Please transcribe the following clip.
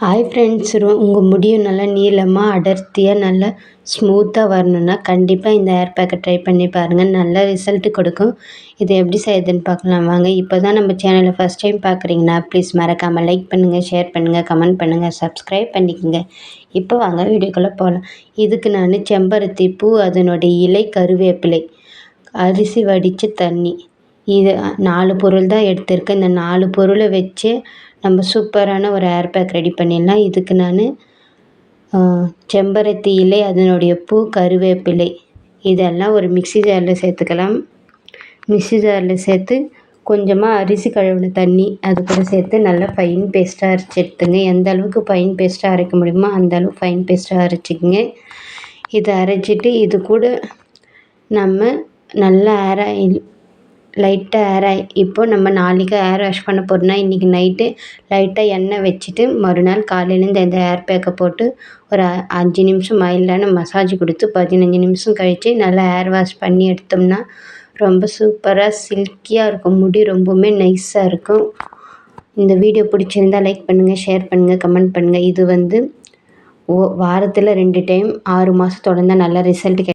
Hi friends உங்கள் முடியும் நல்லா நீளமாக அடர்த்தியாக நல்லா ஸ்மூத்தாக வரணுன்னா கண்டிப்பாக இந்த ஹேர் பேக்கை ட்ரை பண்ணி பாருங்கள் நல்ல ரிசல்ட்டு கொடுக்கும். இது எப்படி செய்யுதுன்னு பார்க்கலாம். வாங்க இப்போ தான் நம்ம சேனலை ஃபஸ்ட் டைம் பார்க்குறீங்கன்னா ப்ளீஸ் மறக்காமல் லைக் பண்ணுங்கள் ஷேர் பண்ணுங்கள் கமெண்ட் பண்ணுங்கள் சப்ஸ்கிரைப் பண்ணிக்கோங்க. இப்போ வாங்க வீடியோக்குள்ளே போகலாம் இதுக்கு நான் செம்பருத்தி பூ அதனுடைய இலை கருவேப்பிலை அரிசி வடித்த தண்ணி. இது நாலு பொருள் தான் எடுத்திருக்கேன். இந்த நாலு பொருளை வச்சு நம்ம சூப்பரான ஒரு ஏர் பேக் ரெடி பண்ணிடலாம். இதுக்கு நான் செம்பருத்தி இலை அதனுடைய பூ கருவேப்பிலை இதெல்லாம் ஒரு மிக்ஸி ஜாரில் சேர்த்துக்கலாம். மிக்ஸி ஜாரில் சேர்த்து கொஞ்சமாக அரிசி கழுவின தண்ணி அது கூட சேர்த்து நல்லா ஃபைன் பேஸ்ட்டாக அரைச்சி எடுத்துங்க. எந்த அளவுக்கு ஃபைன் பேஸ்ட்டாக அரைக்க முடியுமோ அந்த அளவுக்கு ஃபைன் பேஸ்ட்டாக அரைச்சிக்கங்க. இதை அரைச்சிட்டு இது கூட நம்ம நல்லா ஹேர் லைட்டாக ஏர் இப்போது நம்ம நாளைக்கு ஏர் வாஷ் பண்ண போகிறோம்னா இன்றைக்கி நைட்டு லைட்டாக எண்ணெய் வச்சுட்டு மறுநாள் காலையிலேருந்து இந்த ஏர் பேக்கை போட்டு ஒரு அஞ்சு நிமிஷம் மைல்டான மசாஜ் கொடுத்து பதினஞ்சு நிமிஷம் கழித்து நல்லா ஏர் வாஷ் பண்ணி எடுத்தோம்னா ரொம்ப சூப்பராக சில்கியாக இருக்கும். முடி ரொம்பவுமே நைஸாக இருக்கும். இந்த வீடியோ பிடிச்சிருந்தா லைக் பண்ணுங்கள் ஷேர் பண்ணுங்கள் கமெண்ட் பண்ணுங்கள் இது வந்து ஓ வாரத்தில் ரெண்டு டைம் ஆறு மாதம் தொடர்ந்தால் நல்ல ரிசல்ட்